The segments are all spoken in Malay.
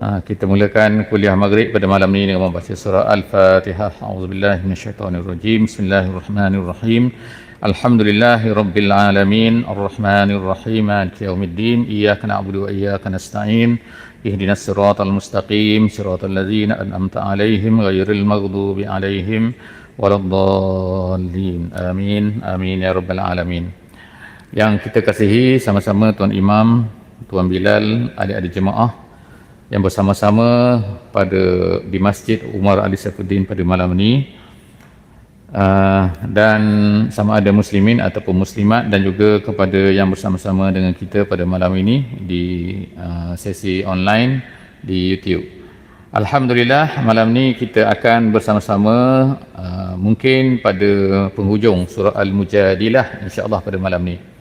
Kita mulakan kuliah maghrib pada malam ini dengan membaca surah Al-Fatihah. A'udzubillahi minasyaitonirrajim. Bismillahirrahmanirrahim. Alhamdulillahi rabbil alamin. Arrahmanirrahim. Maliki yaumiddin. Iyyaka na'budu wa iyyaka nasta'in. Ihdinas siratal mustaqim. Siratal ladzina an'amta 'alaihim ghairil maghdubi 'alaihim waladdallin. Amin. Amin ya rabbal alamin. Yang kita kasihi sama-sama Tuan Imam, Tuan Bilal, adik-adik jemaah yang bersama-sama pada di Masjid Umar Ali Saifuddin pada malam ini uh, dan sama ada muslimin ataupun muslimat dan juga kepada yang bersama-sama dengan kita pada malam ini di uh, sesi online di YouTube. Alhamdulillah malam ini kita akan bersama-sama uh, mungkin pada penghujung surah Al-Mujadilah insya-Allah pada malam ini.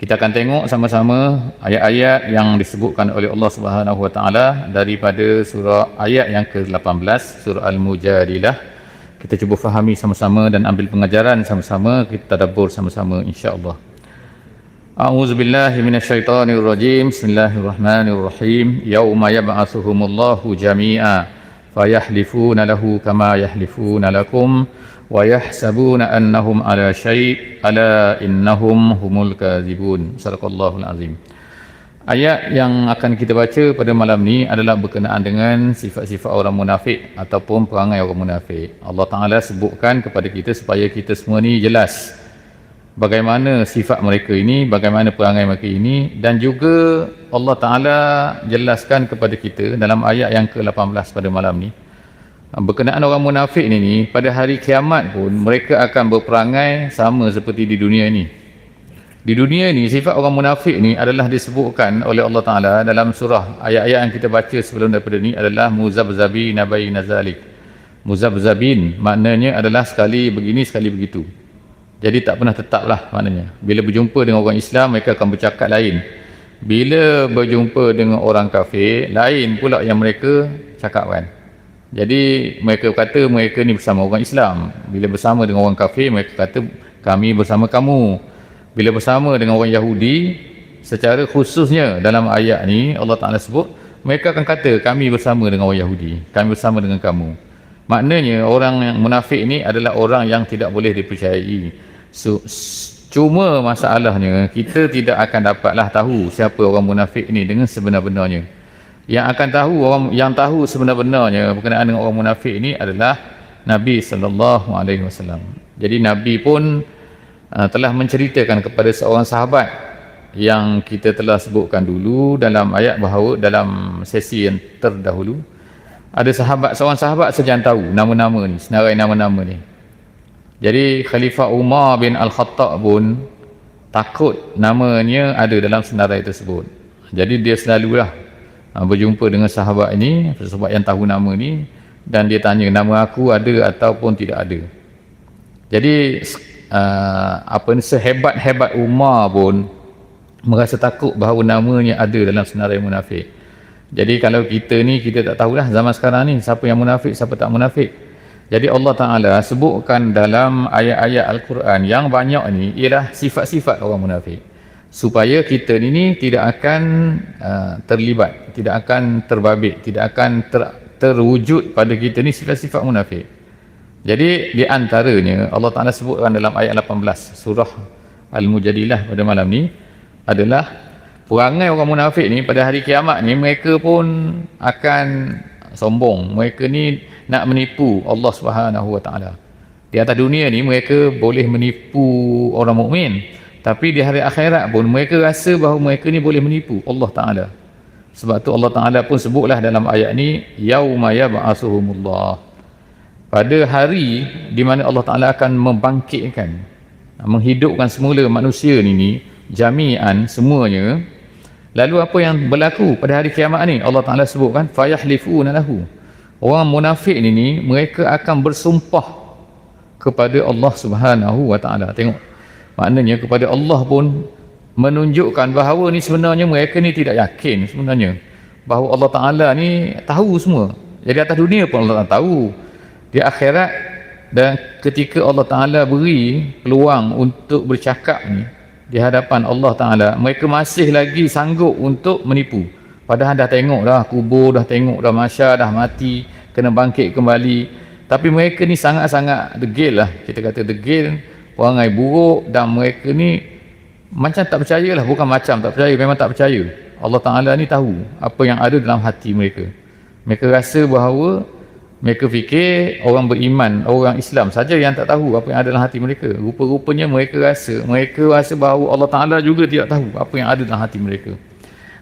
Kita akan tengok sama-sama ayat-ayat yang disebutkan oleh Allah Subhanahu Wa Taala daripada surah ayat yang ke-18 surah Al-Mujadilah. Kita cuba fahami sama-sama dan ambil pengajaran sama-sama, kita tadabbur sama-sama insya-Allah. A'udzu billahi minasyaitonir rajim. Bismillahirrahmanirrahim. Yauma yab'atsuhumullahu jami'a fayahlifuna lahu kama yahlifuna lakum ويحسبون أنهم على شيء ألا إنهم هم الكاذبون صدق الله العظيم Ayat yang akan kita baca pada malam ni adalah berkenaan dengan sifat-sifat orang munafik ataupun perangai orang munafik. Allah Ta'ala sebutkan kepada kita supaya kita semua ni jelas bagaimana sifat mereka ini, bagaimana perangai mereka ini dan juga Allah Ta'ala jelaskan kepada kita dalam ayat yang ke-18 pada malam ni berkenaan orang munafik ni, ni pada hari kiamat pun mereka akan berperangai sama seperti di dunia ini. Di dunia ini sifat orang munafik ni adalah disebutkan oleh Allah Ta'ala dalam surah. Ayat-ayat yang kita baca sebelum daripada ni adalah muzabzabi nabai nazalik. Muzabzabin maknanya adalah sekali begini sekali begitu. Jadi tak pernah tetaplah maknanya. Bila berjumpa dengan orang Islam mereka akan bercakap lain. Bila berjumpa dengan orang kafir lain pula yang mereka cakapkan jadi mereka kata mereka ni bersama orang Islam. Bila bersama dengan orang kafir mereka kata kami bersama kamu. Bila bersama dengan orang Yahudi secara khususnya dalam ayat ni Allah Taala sebut mereka akan kata kami bersama dengan orang Yahudi. Kami bersama dengan kamu. Maknanya orang yang munafik ni adalah orang yang tidak boleh dipercayai. So, cuma masalahnya kita tidak akan dapatlah tahu siapa orang munafik ni dengan sebenar-benarnya yang akan tahu orang yang tahu sebenar-benarnya berkenaan dengan orang munafik ini adalah Nabi sallallahu alaihi wasallam. Jadi Nabi pun uh, telah menceritakan kepada seorang sahabat yang kita telah sebutkan dulu dalam ayat bahawa dalam sesi yang terdahulu ada sahabat seorang sahabat saja yang tahu nama-nama ni, senarai nama-nama ni. Jadi Khalifah Umar bin Al-Khattab pun takut namanya ada dalam senarai tersebut. Jadi dia selalulah uh, berjumpa dengan sahabat ini sahabat yang tahu nama ni dan dia tanya nama aku ada ataupun tidak ada? Jadi uh, apa ni sehebat-hebat Umar pun merasa takut bahawa namanya ada dalam senarai munafik. Jadi kalau kita ni kita tak tahulah zaman sekarang ni siapa yang munafik siapa tak munafik. Jadi Allah Ta'ala sebutkan dalam ayat-ayat Al-Quran yang banyak ni ialah sifat-sifat orang munafik supaya kita ini tidak akan uh, terlibat, tidak akan terbabit, tidak akan ter, terwujud pada kita ni sifat-sifat munafik. Jadi di antaranya Allah Taala sebutkan dalam ayat 18 surah Al-Mujadilah pada malam ni adalah perangai orang munafik ni pada hari kiamat ni mereka pun akan sombong. Mereka ni nak menipu Allah Subhanahu Wa Taala. Di atas dunia ni mereka boleh menipu orang mukmin tapi di hari akhirat pun mereka rasa bahawa mereka ni boleh menipu Allah Ta'ala. Sebab tu Allah Ta'ala pun sebutlah dalam ayat ni, yauma يَبْعَصُهُمُ Pada hari di mana Allah Ta'ala akan membangkitkan, menghidupkan semula manusia ni ni, jami'an semuanya, lalu apa yang berlaku pada hari kiamat ni? Allah Ta'ala sebutkan, فَيَحْلِفُونَ لَهُ Orang munafik ni ni, mereka akan bersumpah kepada Allah Subhanahu Wa Ta'ala. Tengok maknanya kepada Allah pun menunjukkan bahawa ni sebenarnya mereka ni tidak yakin sebenarnya bahawa Allah taala ni tahu semua. Jadi atas dunia pun Allah tahu. Di akhirat dan ketika Allah taala beri peluang untuk bercakap ni di hadapan Allah taala mereka masih lagi sanggup untuk menipu. Padahal dah tengok dah kubur dah tengok dah masyar dah mati kena bangkit kembali. Tapi mereka ni sangat-sangat degil lah. Kita kata degil, perangai buruk dan mereka ni macam tak percaya lah. Bukan macam tak percaya, memang tak percaya. Allah Ta'ala ni tahu apa yang ada dalam hati mereka. Mereka rasa bahawa mereka fikir orang beriman, orang Islam saja yang tak tahu apa yang ada dalam hati mereka. Rupa-rupanya mereka rasa, mereka rasa bahawa Allah Ta'ala juga tidak tahu apa yang ada dalam hati mereka.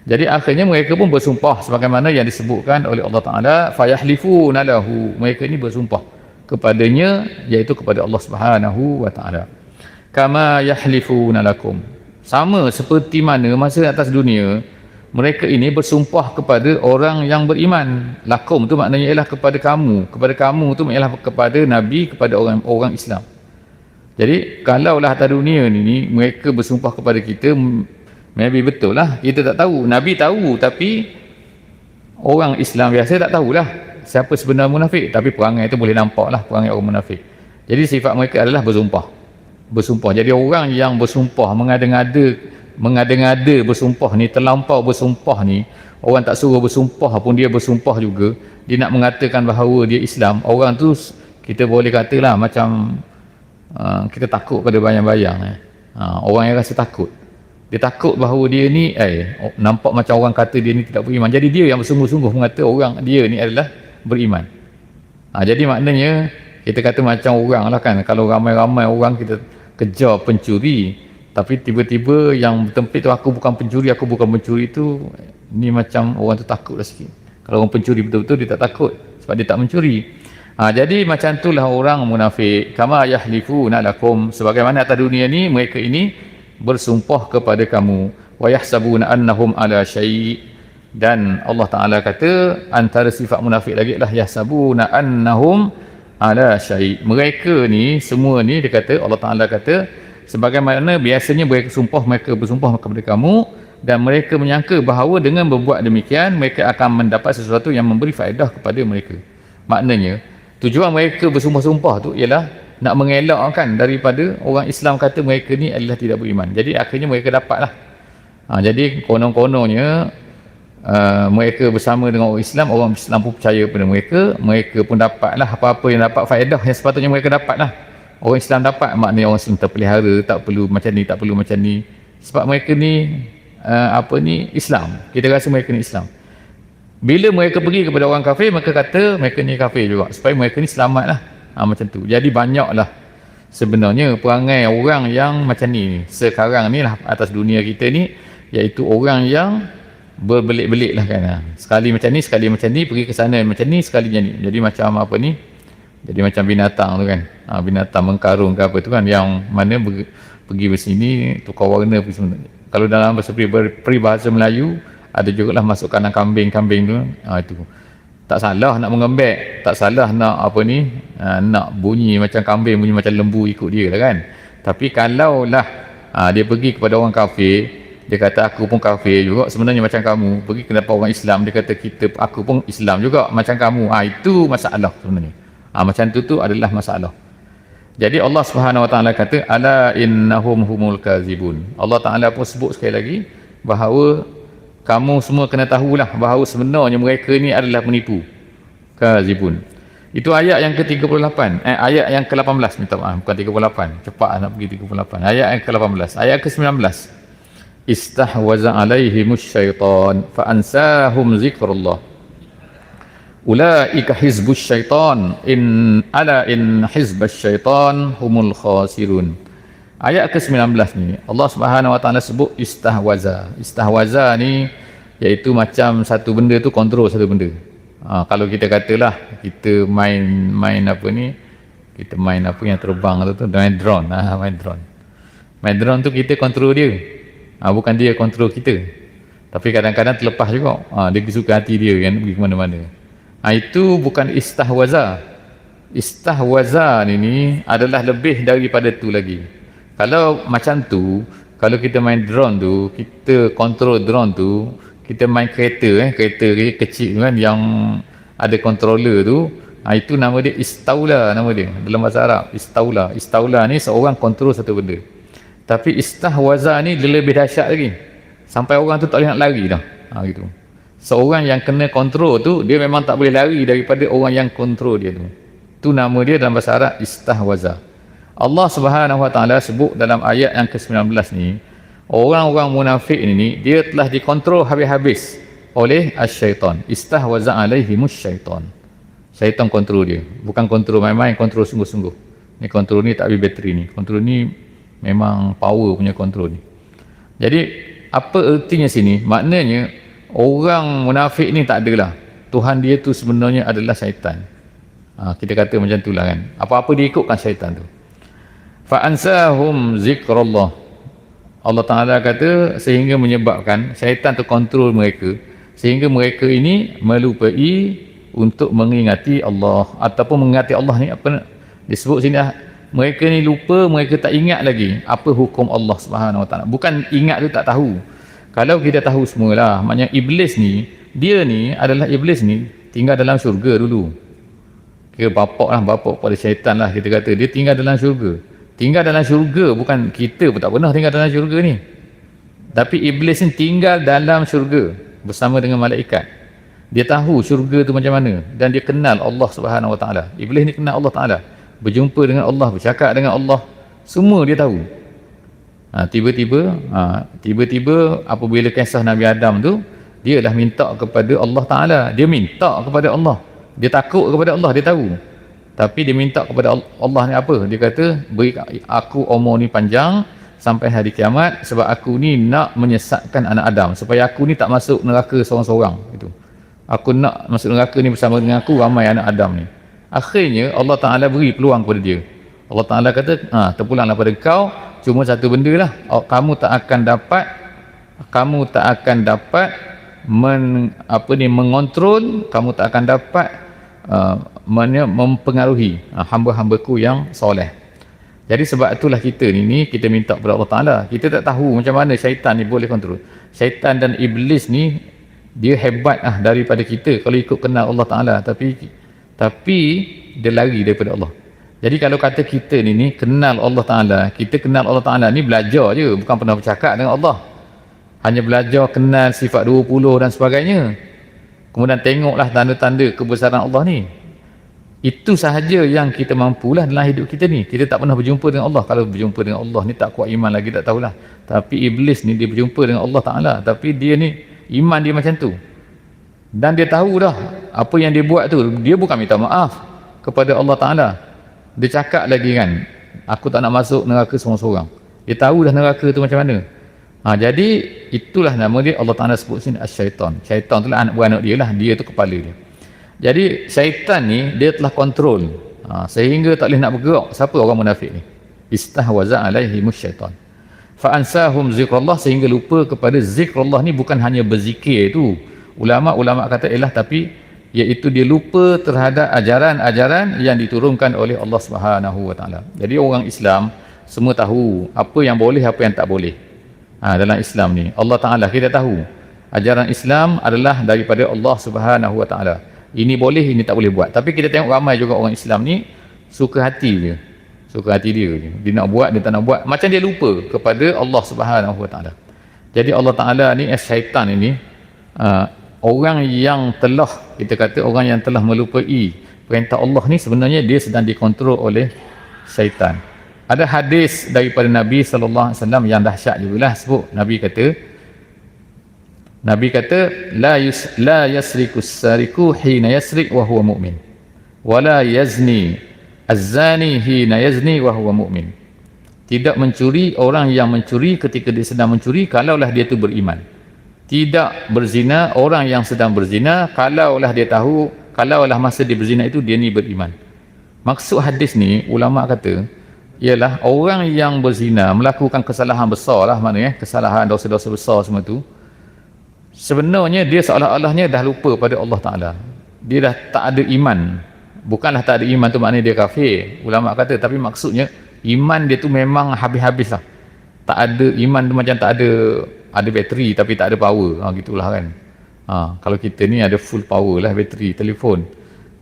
Jadi akhirnya mereka pun bersumpah sebagaimana yang disebutkan oleh Allah Taala fayahlifuna lahu. Mereka ini bersumpah kepadanya iaitu kepada Allah Subhanahu wa taala. Kama yahlifuna lakum. Sama seperti mana masa atas dunia mereka ini bersumpah kepada orang yang beriman. Lakum tu maknanya ialah kepada kamu. Kepada kamu tu ialah kepada nabi, kepada orang orang Islam. Jadi kalaulah atas dunia ni mereka bersumpah kepada kita Maybe betul lah. Kita tak tahu. Nabi tahu tapi orang Islam biasa tak tahulah siapa sebenar munafik. Tapi perangai itu boleh nampak lah perangai orang munafik. Jadi sifat mereka adalah bersumpah. Bersumpah. Jadi orang yang bersumpah, mengada-ngada, mengada-ngada bersumpah ni, terlampau bersumpah ni, orang tak suruh bersumpah pun dia bersumpah juga. Dia nak mengatakan bahawa dia Islam. Orang tu kita boleh katalah macam uh, kita takut pada bayang-bayang. Eh. Uh, orang yang rasa takut dia takut bahawa dia ni eh nampak macam orang kata dia ni tidak beriman jadi dia yang bersungguh-sungguh mengata orang dia ni adalah beriman. Ha, jadi maknanya kita kata macam orang lah kan. Kalau ramai-ramai orang kita kejar pencuri tapi tiba-tiba yang tempit tu aku bukan pencuri aku bukan pencuri tu ni macam orang tu takut lah sikit. Kalau orang pencuri betul-betul dia tak takut sebab dia tak mencuri. Ha, jadi macam itulah orang munafik. Kama yahlifu nalakum sebagaimana atas dunia ni mereka ini bersumpah kepada kamu. Wa yahsabuna annahum ala syai' dan Allah Taala kata antara sifat munafik lagi adalah yahsabuna annahum ala syai' mereka ni semua ni dia kata Allah Taala kata sebagaimana biasanya mereka sumpah mereka bersumpah kepada kamu dan mereka menyangka bahawa dengan berbuat demikian mereka akan mendapat sesuatu yang memberi faedah kepada mereka maknanya tujuan mereka bersumpah-sumpah tu ialah nak mengelakkan daripada orang Islam kata mereka ni adalah tidak beriman. Jadi akhirnya mereka dapatlah. Ha, jadi konon-kononnya uh, mereka bersama dengan orang Islam, orang Islam pun percaya pada mereka, mereka pun dapatlah apa-apa yang dapat faedah yang sepatutnya mereka dapatlah. Orang Islam dapat maknanya orang Islam terpelihara, tak perlu macam ni, tak perlu macam ni. Sebab mereka ni uh, apa ni Islam. Kita rasa mereka ni Islam. Bila mereka pergi kepada orang kafir, mereka kata mereka ni kafir juga. Supaya mereka ni selamatlah ha, macam tu jadi banyaklah sebenarnya perangai orang yang macam ni sekarang ni lah atas dunia kita ni iaitu orang yang berbelik-belik lah kan ha. sekali macam ni sekali macam ni pergi ke sana macam ni sekali jadi jadi macam apa ni? Jadi macam binatang tu kan. Ha, binatang mengkarung ke apa tu kan yang mana ber, pergi bersini tukar warna pergi sebenarnya. kalau dalam bahasa peribahasa Melayu ada juga lah masuk kandang kambing-kambing tu. Ha, itu. Tak salah nak mengembek tak salah nak apa ni uh, nak bunyi macam kambing bunyi macam lembu ikut dia lah kan. Tapi kalau lah uh, dia pergi kepada orang kafir dia kata aku pun kafir juga sebenarnya macam kamu. Pergi ke depan orang Islam dia kata kita aku pun Islam juga macam kamu. Ah itu masalah sebenarnya. Ah macam tu tu adalah masalah. Jadi Allah Subhanahu Wa Taala kata ala innahum humul kazibun. Allah Taala pun sebut sekali lagi bahawa kamu semua kena tahulah bahawa sebenarnya mereka ni adalah penipu. Kazibun. Itu ayat yang ke-38. Eh, ayat yang ke-18 minta maaf bukan 38 cepat nak pergi 38 ayat yang ke-18. Ayat ke-19 istahwaza alaihimus syaitan fa ansahum zikrullah ulaika hizbus syaitan in ala in hizbas syaitan humul khasirun Ayat ke-19 ni Allah Subhanahu Wa Taala sebut istahwaza. Istahwaza ni iaitu macam satu benda tu kontrol satu benda. Ha, kalau kita katalah kita main main apa ni kita main apa yang terbang tu tu main drone ha, main drone. Main drone tu kita kontrol dia. Ha, bukan dia kontrol kita. Tapi kadang-kadang terlepas juga. Ha, dia suka hati dia kan pergi ke mana-mana. Ha, itu bukan istahwaza. Istahwaza ni, ni adalah lebih daripada tu lagi. Kalau macam tu, kalau kita main drone tu, kita kontrol drone tu, kita main kereta eh, kereta kecil kan yang ada controller tu, ha, itu nama dia istaula nama dia dalam bahasa Arab. Istaula. Istaula ni seorang kontrol satu benda. Tapi istahwaza ni dia lebih dahsyat lagi. Sampai orang tu tak boleh nak lari dah. Ha, gitu. Seorang yang kena kontrol tu dia memang tak boleh lari daripada orang yang kontrol dia tu. Tu nama dia dalam bahasa Arab istahwaza. Allah Subhanahu Wa Taala sebut dalam ayat yang ke-19 ni orang-orang munafik ini dia telah dikontrol habis-habis oleh asyaitan istahwaza alaihimus syaitan. Syaitan kontrol dia. Bukan kontrol main-main kontrol sungguh-sungguh. Ni kontrol ni tak habis bateri ni. Kontrol ni memang power punya kontrol ni. Jadi apa ertinya sini? Maknanya orang munafik ni tak adalah. Tuhan dia tu sebenarnya adalah syaitan. Ha, kita kata macam tu lah kan. Apa-apa dia ikutkan syaitan tu. Fa'ansahum zikrullah. Allah Ta'ala kata sehingga menyebabkan syaitan tu kontrol mereka sehingga mereka ini melupai untuk mengingati Allah ataupun mengingati Allah ni apa disebut sini lah mereka ni lupa mereka tak ingat lagi apa hukum Allah Subhanahu Wa Taala. Bukan ingat tu tak tahu. Kalau kita tahu semualah maknanya iblis ni dia ni adalah iblis ni tinggal dalam syurga dulu. Kira bapak lah bapak pada syaitan lah kita kata. Dia tinggal dalam syurga. Tinggal dalam syurga bukan kita pun tak pernah tinggal dalam syurga ni. Tapi iblis ni tinggal dalam syurga bersama dengan malaikat. Dia tahu syurga tu macam mana dan dia kenal Allah subhanahu wa ta'ala. Iblis ni kenal Allah ta'ala berjumpa dengan Allah bercakap dengan Allah. Semua dia tahu. Ha, tiba-tiba ha, tiba-tiba apabila kisah Nabi Adam tu dia dah minta kepada Allah Ta'ala. Dia minta kepada Allah. Dia takut kepada Allah dia tahu. Tapi dia minta kepada Allah ni apa? Dia kata beri aku umur ni panjang sampai hari kiamat sebab aku ni nak menyesatkan anak Adam supaya aku ni tak masuk neraka seorang-seorang. Itu aku nak masuk neraka ni bersama dengan aku ramai anak Adam ni akhirnya Allah Ta'ala beri peluang kepada dia. Allah Ta'ala kata ha, terpulanglah pada kau cuma satu benda lah. Oh, kamu tak akan dapat kamu tak akan dapat men, apa ni mengontrol kamu tak akan dapat uh, mempengaruhi uh, hamba-hambaku yang soleh. Jadi sebab itulah kita ni, ni kita minta kepada Allah Ta'ala. Kita tak tahu macam mana syaitan ni boleh kontrol syaitan dan iblis ni dia hebat lah daripada kita kalau ikut kenal Allah Ta'ala. Tapi tapi dia lari daripada Allah jadi kalau kata kita ni ni kenal Allah Taala, kita kenal Allah Taala ni belajar je, bukan pernah bercakap dengan Allah. Hanya belajar kenal sifat 20 dan sebagainya. Kemudian tengoklah tanda-tanda kebesaran Allah ni. Itu sahaja yang kita mampulah dalam hidup kita ni. Kita tak pernah berjumpa dengan Allah. Kalau berjumpa dengan Allah ni tak kuat iman lagi tak tahulah. Tapi iblis ni dia berjumpa dengan Allah Taala, tapi dia ni iman dia macam tu. Dan dia tahu dah apa yang dia buat tu, dia bukan minta maaf kepada Allah Taala. Dia cakap lagi kan aku tak nak masuk neraka seorang-seorang. Dia tahu dah neraka tu macam mana. Ha, jadi itulah nama dia Allah Ta'ala sebut sini syaitan syaitan tu lah anak beranak dia lah dia tu kepala dia. Jadi syaitan ni dia telah kontrol. Ha, sehingga tak boleh nak bergerak. Siapa orang munafik ni? Istahwaza alaihi musyaitan. Fa'ansahum zikrullah sehingga lupa kepada zikrullah ni bukan hanya berzikir tu. Ulama-ulama kata elah tapi iaitu dia lupa terhadap ajaran-ajaran yang diturunkan oleh Allah Subhanahu wa taala. Jadi orang Islam semua tahu apa yang boleh apa yang tak boleh. Ha, dalam Islam ni Allah taala kita tahu ajaran Islam adalah daripada Allah Subhanahu wa taala. Ini boleh ini tak boleh buat. Tapi kita tengok ramai juga orang Islam ni suka hati je. Suka hati dia je. Dia nak buat dia tak nak buat macam dia lupa kepada Allah Subhanahu wa taala. Jadi Allah taala ni as syaitan ini uh, orang yang telah kita kata orang yang telah melupai perintah Allah ni sebenarnya dia sedang dikontrol oleh syaitan. Ada hadis daripada Nabi sallallahu alaihi wasallam yang dahsyat jugalah sebut. Nabi kata Nabi kata la yus la yasriku sariku hina yasrik wa huwa mu'min. Wala yazni az-zani hina yazni wa huwa mu'min. Tidak mencuri orang yang mencuri ketika dia sedang mencuri kalaulah dia tu beriman tidak berzina orang yang sedang berzina kalaulah dia tahu kalaulah masa dia berzina itu dia ni beriman. Maksud hadis ni ulama kata ialah orang yang berzina melakukan kesalahan besar lah mana kesalahan dosa-dosa besar semua tu sebenarnya dia seolah-olahnya dah lupa pada Allah Ta'ala. Dia dah tak ada iman. Bukanlah tak ada iman tu maknanya dia kafir ulama kata tapi maksudnya iman dia tu memang habis-habis lah tak ada iman tu macam tak ada ada bateri tapi tak ada power. Ha, gitulah kan. Ha, kalau kita ni ada full power lah bateri telefon.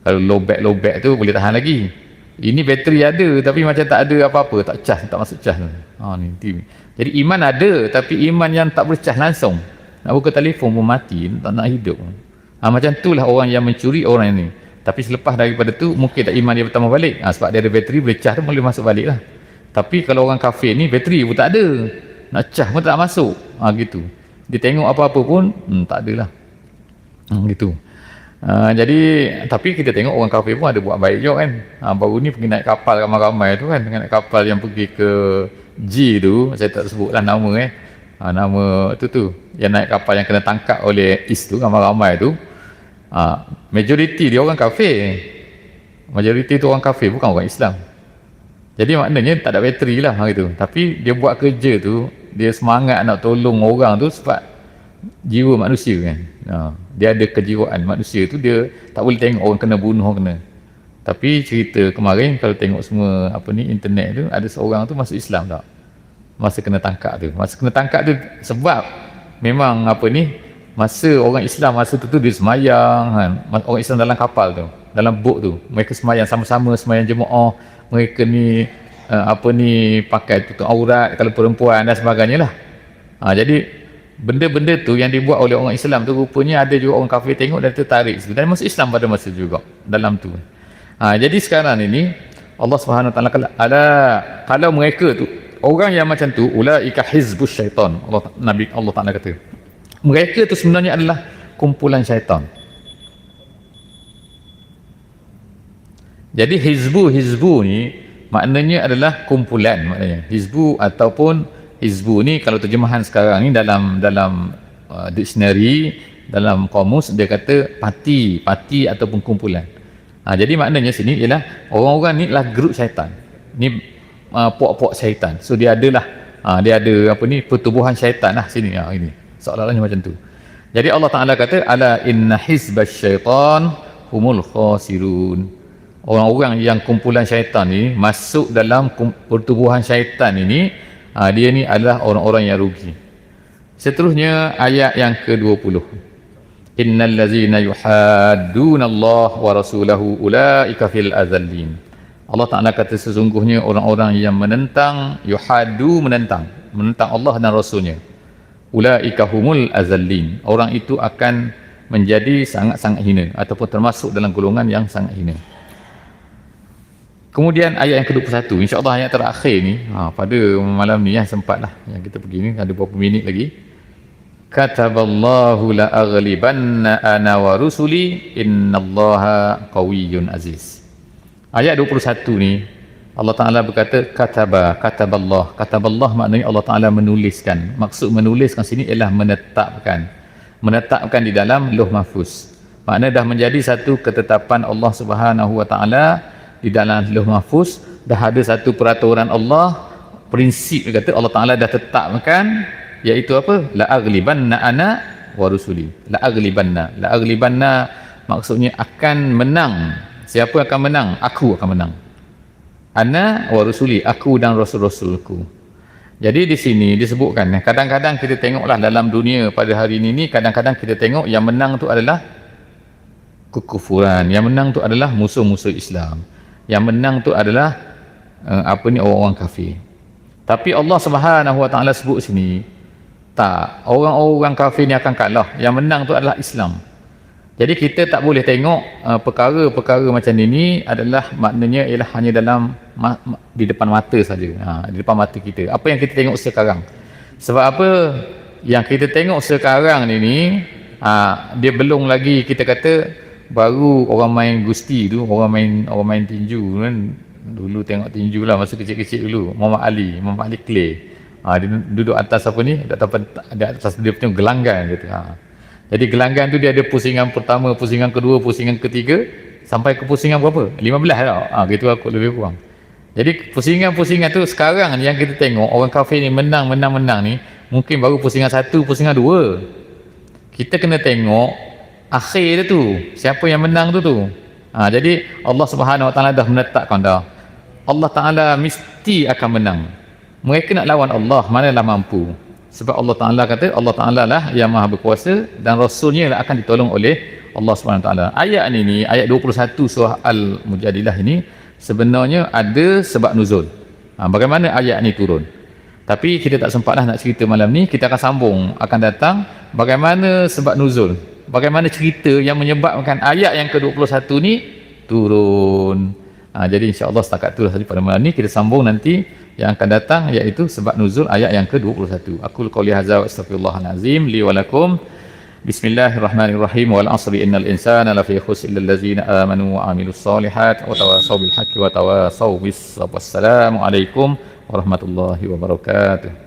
Kalau low back low back tu boleh tahan lagi. Ini bateri ada tapi macam tak ada apa-apa tak cas tak masuk cas ha, ni, jadi iman ada tapi iman yang tak boleh cas langsung. Nak buka telefon pun mati tak nak hidup. Ha, macam itulah orang yang mencuri orang ini tapi selepas daripada tu mungkin tak iman dia bertambah balik. Ha, sebab dia ada bateri boleh cas tu boleh masuk balik lah. Tapi kalau orang kafir ni bateri pun tak ada nak cas pun tak masuk ha, gitu dia tengok apa-apa pun hmm, tak adalah hmm, gitu Uh, jadi tapi kita tengok orang kafir pun ada buat baik juga kan. Ha, baru ni pergi naik kapal ramai-ramai tu kan dengan naik kapal yang pergi ke G tu, saya tak sebutlah nama eh. Ha, nama tu tu yang naik kapal yang kena tangkap oleh East tu ramai-ramai tu. Ha, majoriti dia orang kafir. Majoriti tu orang kafir bukan orang Islam. Jadi maknanya tak ada bateri lah gitu. Tapi dia buat kerja tu, dia semangat nak tolong orang tu sebab jiwa manusia kan. Ha, dia ada kejiwaan manusia tu dia tak boleh tengok orang kena bunuh orang kena. Tapi cerita kemarin kalau tengok semua apa ni internet tu ada seorang tu masuk Islam tak. Masa kena tangkap tu. Masa kena tangkap tu sebab memang apa ni masa orang Islam masa tu tu dia semayang kan. Orang Islam dalam kapal tu, dalam bot tu. Mereka semayang sama-sama semayang jemaah mereka ni uh, apa ni pakai tutup aurat kalau perempuan dan sebagainya lah. Ha, jadi benda-benda tu yang dibuat oleh orang Islam tu rupanya ada juga orang kafir tengok dan tertarik dan masuk Islam pada masa juga dalam tu. Ha, jadi sekarang ini Allah Subhanahu taala ada kalau mereka tu orang yang macam tu ulaika hizbus syaitan. Allah Nabi Allah Taala kata. Mereka tu sebenarnya adalah kumpulan syaitan Jadi hizbu-hizbu ni maknanya adalah kumpulan maknanya. Hizbu ataupun hizbu ni kalau terjemahan sekarang ni dalam dalam uh, dictionary, dalam kamus dia kata parti, parti ataupun kumpulan. Ha, jadi maknanya sini ialah orang-orang ni lah grup syaitan. Ni uh, puak-puak syaitan. So dia adalah uh, dia ada apa ni pertubuhan syaitan lah sini ha, ini. Seolah-olahnya macam tu. Jadi Allah Taala kata ala inna hizbasyaitan humul khasirun orang-orang yang kumpulan syaitan ni masuk dalam pertubuhan syaitan ini ha, dia ni adalah orang-orang yang rugi. Seterusnya ayat yang ke-20 innal ladzina yuhadduna Allah wa rasulahu ulaika fil azallin. Allah Taala kata sesungguhnya orang-orang yang menentang yuhadu menentang menentang Allah dan rasulnya. Ulaika humul azallin. Orang itu akan menjadi sangat-sangat hina ataupun termasuk dalam golongan yang sangat hina Kemudian ayat yang ke-21, insya-Allah ayat terakhir ni, ha, pada malam ni yang sempatlah yang kita pergi ni ada beberapa minit lagi. Kataballahu la aghlibanna ana wa rusuli innallaha qawiyyun aziz. Ayat 21 ni Allah Taala berkata kataba kataballah kataballah maknanya Allah Taala menuliskan. Maksud menuliskan sini ialah menetapkan. Menetapkan di dalam Lauh Mahfuz. Maknanya dah menjadi satu ketetapan Allah Subhanahu wa taala di dalam lauh mahfuz dah ada satu peraturan Allah prinsip dia kata Allah Taala dah tetapkan iaitu apa? La aghlibanna ana wa rusuli. La aghlibanna. La aghlibanna maksudnya akan menang. Siapa akan menang? Aku akan menang. Ana wa rusuli. Aku dan rasul-rasulku. Jadi di sini disebutkan kadang-kadang kita tengoklah dalam dunia pada hari ini kadang-kadang kita tengok yang menang tu adalah kekufuran yang menang tu adalah musuh-musuh Islam yang menang tu adalah uh, apa ni orang-orang kafir. Tapi Allah Subhanahu Wa Taala sebut sini tak orang-orang kafir ni akan kalah. Yang menang tu adalah Islam. Jadi kita tak boleh tengok uh, perkara-perkara macam ini adalah maknanya ialah hanya dalam ma- ma- di depan mata saja. Ha, di depan mata kita. Apa yang kita tengok sekarang? Sebab apa? Yang kita tengok sekarang ini ha, dia belum lagi kita kata baru orang main gusti tu orang main orang main tinju kan. Dulu tengok tinju lah masa kecil-kecil dulu. Muhammad Ali Muhammad Ali Clay. Ha, dia duduk atas apa ni di atas, di atas dia punya gelanggan gitu ha. jadi gelanggan tu dia ada pusingan pertama pusingan kedua pusingan ketiga sampai ke pusingan berapa? 15 tau ha, gitu aku lebih kurang. Jadi pusingan-pusingan tu sekarang yang kita tengok orang kafir ni menang menang menang ni mungkin baru pusingan satu pusingan dua. Kita kena tengok akhir dia tu. Siapa yang menang tu tu. Ha, jadi Allah Subhanahu Wa Taala dah menetapkan dah. Allah Taala mesti akan menang. Mereka nak lawan Allah manalah mampu. Sebab Allah Taala kata Allah Taala lah yang maha berkuasa dan rasulnya lah akan ditolong oleh Allah Subhanahu Wa Taala. Ayat ni ni ayat 21 surah Al-Mujadilah ini sebenarnya ada sebab nuzul. Ha, bagaimana ayat ni turun? Tapi kita tak sempatlah nak cerita malam ni. Kita akan sambung akan datang bagaimana sebab nuzul bagaimana cerita yang menyebabkan ayat yang ke-21 ni turun. Ha, jadi insya-Allah setakat tu saja pada malam ni kita sambung nanti yang akan datang iaitu sebab nuzul ayat yang ke-21. Aku qouli hadza wa astaghfirullahalazim li wa lakum. Bismillahirrahmanirrahim. Wal 'asri innal insana lafi khusr illa allazina amanu wa 'amilus solihat wa tawassaw bil haqqi wa tawassaw bis sabr. Warahmatullahi wabarakatuh.